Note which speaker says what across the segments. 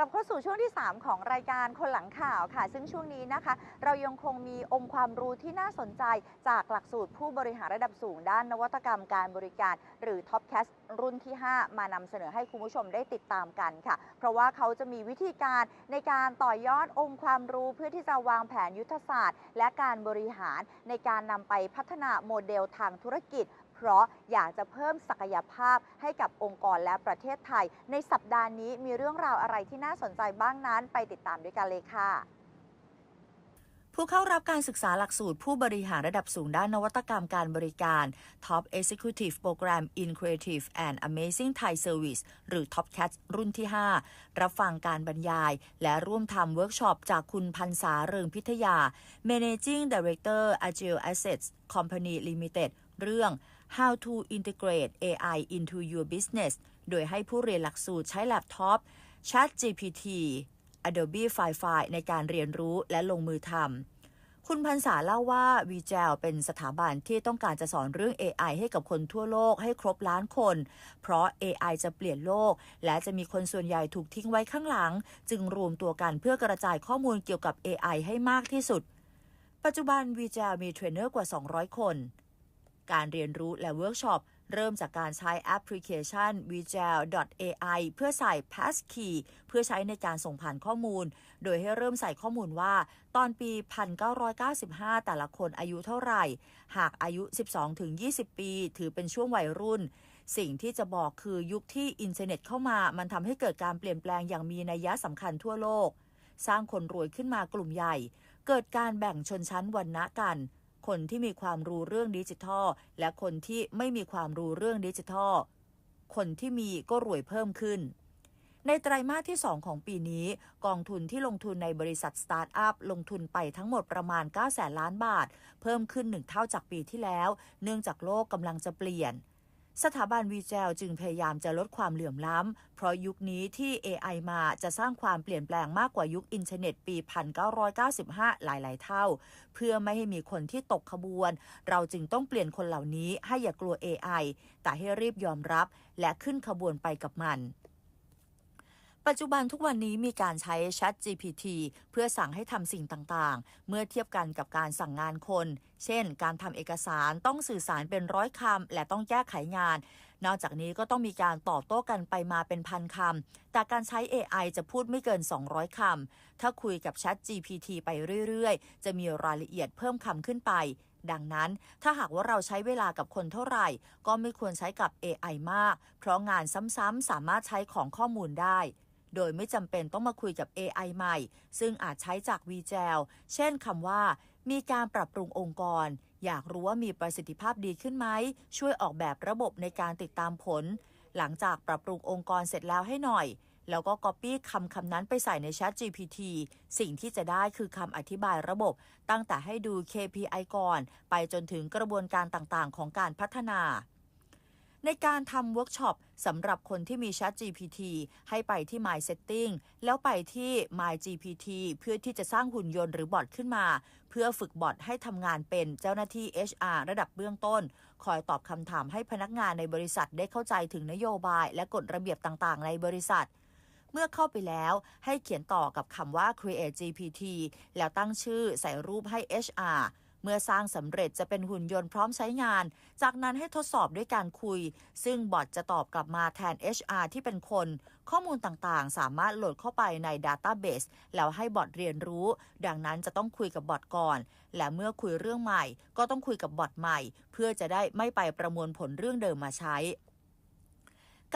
Speaker 1: ลับเข้าสู่ช่วงที่ 3 ของรายการคนหลังข่าวค่ะ ซึ่งช่วงนี้นะคะ เรายังคงมีองค์ความรู้ที่น่าสนใจจากหลักสูตรผู้บริหารระดับสูงด้านนวัตกรรมการบริการ หรือ Top c a s รุ่นที่ 5 มานำเสนอให้คุณผู้ชมได้ติดตามกันค่ะ เพราะว่าเขาจะมีวิธีการในการต่อยอดองค์ความรู้เพื่อที่จะวางแผนยุทธศาสตร์ และการบริหารในการนำไปพัฒนาโมเดลทางธุรกิจ เพราะอยากจะเพิ่มศักยภาพให้กับองค์กรและประเทศไทย ในสัปดาห์นี้มีเรื่องราวอะไรที่น่าสนใจบ้างนั้นไปติดตามด้วยกันเลยค่ะ
Speaker 2: ผู้เข้ารับการศึกษาหลักสูตรผู้บริหารระดับสูงด้านนวัตกรรมการบริการ Top Executive Program in Creative and Amazing Thai Service หรือ Top CAT รุ่นที่ 5 รับฟังการบรรยาย และร่วมทำเวิร์กช็อปจากคุณพันษาเริงพิทยา Managing Director Agile Assets Company Limited เรื่อง How to Integrate AI into Your Business โดยให้ผู้เรียนหลักสูตรใช้แล็ปท็อป ChatGPT Adobe Firefly ในการเรียนรู้และลงมือทำ คุณพันษาเล่าว่า v g e l เป็นสถาบันที่ต้องการจะสอนเรื่อง AI ให้กับคนทั่วโลกให้ครบล้านคน เพราะ AI จะเปลี่ยนโลก และจะมีคนส่วนใหญ่ถูกทิ้งไว้ข้างหลัง จึงรวมตัวกันเพื่อกระจายข้อมูลเกี่ยวกับ AI ให้มากที่สุด ปัจจุบัน v g e l มีเทรนเนอร์กว่า 200 คน การเรียนรู้และเวิร์กช็อปเริ่มจากการใช้แอปพลิเคชัน v g e l AI เพื่อใส่ Passkey เพื่อใช้ในการส่งผ่านข้อมูล โดยให้เริ่มใส่ข้อมูลว่า ตอนปี 1995 แต่ละคนอายุเท่าไหร่ หากอายุ 12-20 ปี ถือเป็นช่วงวัยรุ่น สิ่งที่จะบอกคือยุคที่อินเทอร์เน็ตเข้ามา มันทำให้เกิดการเปลี่ยนแปลงอย่างมีนัยยะสำคัญทั่วโลก สร้างคนรวยขึ้นมากลุ่มใหญ่ เกิดการแบ่งชนชั้นวรรณะกัน คนที่มีความรู้เรื่องดิจิทัล และคนที่ไม่มีความรู้เรื่องดิจิทัล คนที่มีก็รวยเพิ่มขึ้น ในไตรมาสที่ 2 ของปีนี้ กองทุนที่ลงทุนในบริษัทสตาร์ทอัพลงทุนไปทั้งหมดประมาณ9แสนล้านบาท เพิ่มขึ้นหนึ่งเท่าจากปีที่แล้ว เนื่องจากโลกกำลังจะเปลี่ยน สถาบันวีเจลจึงพยายามจะลดความเหลื่อมล้ำ เพราะยุคนี้ที่ AI มาจะสร้างความเปลี่ยนแปลงมากกว่ายุคอินเทอร์เน็ตปี 1995 หลาย ๆ เท่า เพื่อไม่ให้มีคนที่ตกขบวน เราจึงต้องเปลี่ยนคนเหล่านี้ให้อย่ากลัว AI แต่ให้รีบยอมรับและขึ้นขบวนไปกับมัน ปัจจุบันทุกวันนี้มีการใช้ Chat GPT เพื่อสั่งให้ทำสิ่งต่างๆ เมื่อเทียบกันกับการสั่งงานคน เช่น การทำเอกสารต้องสื่อสารเป็นร้อยคำและต้องแก้ไขงาน นอกจากนี้ก็ต้องมีการตอบโต้กันไปมาเป็นพันคำ แต่การใช้ AI จะพูดไม่เกิน 200คำ ถ้าคุยกับ Chat GPT ไปเรื่อยๆ จะมีรายละเอียดเพิ่มคำขึ้นไปดังนั้นถ้าหากว่าเราใช้เวลากับคนเท่าไหร่ ก็ไม่ควรใช้กับ AI มาก เพราะงานซ้ำๆสามารถใช้ของข้อมูลได้ โดยไม่จำเป็นต้องมาคุยกับ AI ใหม่ ซึ่งอาจใช้จาก v g e l เช่นคำว่า มีการปรับปรุงองค์กร อยากรู้ว่ามีประสิทธิภาพดีขึ้นไหม ช่วยออกแบบระบบในการติดตามผล หลังจากปรับปรุงองค์กรเสร็จแล้วให้หน่อย แล้วก็ Copy คำคำนั้นไปใส่ใน Chat GPT สิ่งที่จะได้คือคำอธิบายระบบ ตั้งแต่ให้ดู KPI ก่อน ไปจนถึงกระบวนการต่างๆ ของการพัฒนา ในการทำเวิร์กช็อปสำหรับคนที่มี Chat GPT ให้ไปที่ My Setting แล้วไปที่ My GPT เพื่อที่จะสร้างหุ่นยนต์หรือบอทขึ้นมา เพื่อฝึกบอทให้ทำงานเป็นเจ้าหน้าที่ HR ระดับเบื้องต้น คอยตอบคำถามให้พนักงานในบริษัทได้เข้าใจถึงนโยบาย และกฎระเบียบต่างๆ ในบริษัทเมื่อเข้าไปแล้วให้เขียนต่อกับคำว่า Create GPT แล้วตั้งชื่อใส่รูปให้ HR เมื่อสร้างสำเร็จจะเป็นหุ่นยนต์พร้อมใช้งาน จากนั้นให้ทดสอบด้วยการคุย ซึ่งบอทจะตอบกลับมาแทน HR ที่เป็นคน ข้อมูลต่างๆ สามารถโหลดเข้าไปใน Database แล้วให้บอทเรียนรู้ ดังนั้นจะต้องคุยกับบอทก่อน และเมื่อคุยเรื่องใหม่ ก็ต้องคุยกับบอทใหม่ เพื่อจะได้ไม่ไปประมวลผลเรื่องเดิมมาใช้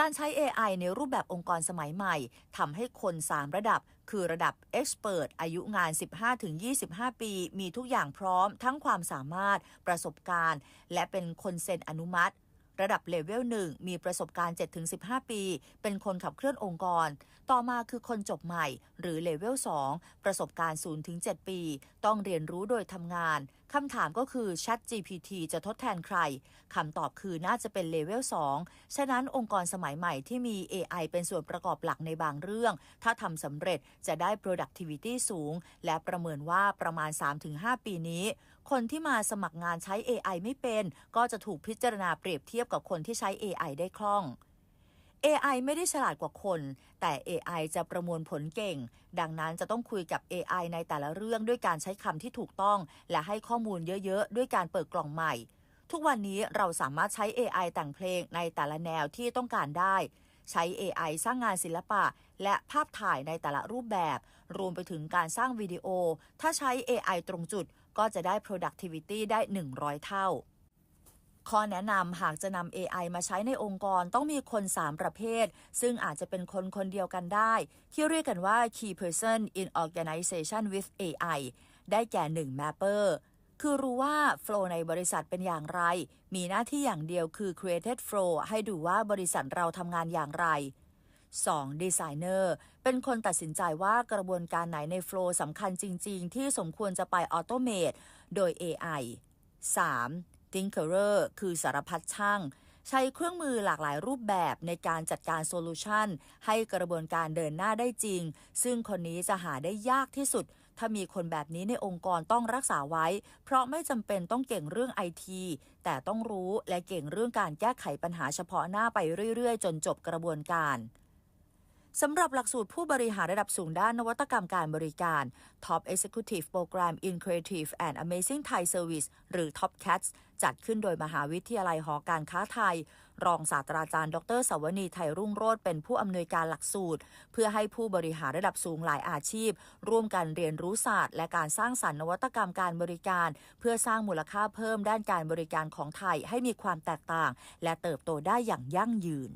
Speaker 2: การใช้ AI ในรูปแบบองค์กรสมัยใหม่ทำให้คน 3 ระดับ คือระดับ Expert อายุงาน 15-25 ปี มีทุกอย่างพร้อม ทั้งความสามารถ ประสบการณ์ และเป็นคนเซ็นอนุมัติ ระดับเลเวล1มีประสบการณ์ 7-15 ปี เป็นคนขับเคลื่อนองค์กร ต่อมาคือคนจบใหม่ หรือเลเวล2ประสบการณ์ 0-7 ปี ต้องเรียนรู้โดยทำงาน คำถามก็คือ Chat GPT จะทดแทนใคร คำตอบคือน่าจะเป็นเลเวล 2 ฉะนั้นองค์กรสมัยใหม่ที่มี AI เป็นส่วนประกอบหลักในบางเรื่อง ถ้าทำสำเร็จจะได้ productivity สูง และประเมินว่าประมาณ 3-5 ปีนี้ คนที่มาสมัครงานใช้ AI ไม่เป็น ก็จะถูกพิจารณาเปรียบเทียบกับคนที่ใช้ AI ได้คล่อง
Speaker 1: AI ไม่ได้ฉลาดกว่าคน แต่ AI จะประมวลผลเก่ง ดังนั้นจะต้องคุยกับ AI ในแต่ละเรื่องด้วยการใช้คำที่ถูกต้อง และให้ข้อมูลเยอะๆ ด้วยการเปิดกล่องใหม่ ทุกวันนี้เราสามารถใช้ AI แต่งเพลงในแต่ละแนวที่ต้องการได้ ใช้ AI สร้างงานศิลปะ และภาพถ่ายในแต่ละรูปแบบ รวมไปถึงการสร้างวิดีโอ ถ้าใช้ AI ตรงจุดก็จะได้ productivity ได้ 100 เท่า ข้อแนะนำหากจะนำ AI มาใช้ในองค์กรต้องมีคน 3 ประเภท ซึ่งอาจจะเป็นคนคนเดียวกันได้ ที่เรียกกันว่า key person in organization with AI ได้แก่ 1 mapper คือรู้ว่า flow ในบริษัทเป็นอย่างไร มีหน้าที่อย่างเดียวคือ created flow ให้ดูว่าบริษัทเราทำงานอย่างไร 2. Designer เป็นคนตัดสินใจว่ากระบวนการไหนใน flow สำคัญจริง ๆ ที่สมควรจะไป automate โดย AI 3. Thinkerer คือสารพัดช่าง ใช้เครื่องมือหลากหลายรูปแบบในการจัดการโซลูชันให้กระบวนการเดินหน้าได้จริง ซึ่งคนนี้จะหาได้ยากที่สุด ถ้ามีคนแบบนี้ในองค์กรต้องรักษาไว้ เพราะไม่จำเป็นต้องเก่งเรื่องไอทีแต่ต้องรู้และเก่งเรื่องการแก้ไขปัญหาเฉพาะหน้าไปเรื่อย ๆ จนจบกระบวนการ สำหรับหลักสูตรผู้บริหารระดับสูงด้านนวัตกรรมการบริการ Top Executive Program in Creative and Amazing Thai Service หรือ Top Cats จัดขึ้นโดยมหาวิทยาลัยหอการค้าไทย รองศาสตราจารย์ ดรสวนีไทยรุ่งโรจน์เป็นผู้อำนวยการหลักสูตร เพื่อให้ผู้บริหารระดับสูงหลายอาชีพ ร่วมกันเรียนรู้ศาสตร์ และการสร้างสรรค์นวัตกรรมการบริการ เพื่อสร้างมูลค่าเพิ่มด้านการบริการของไทยให้มีความแตกต่าง และเติบโตได้อย่างยั่งยืน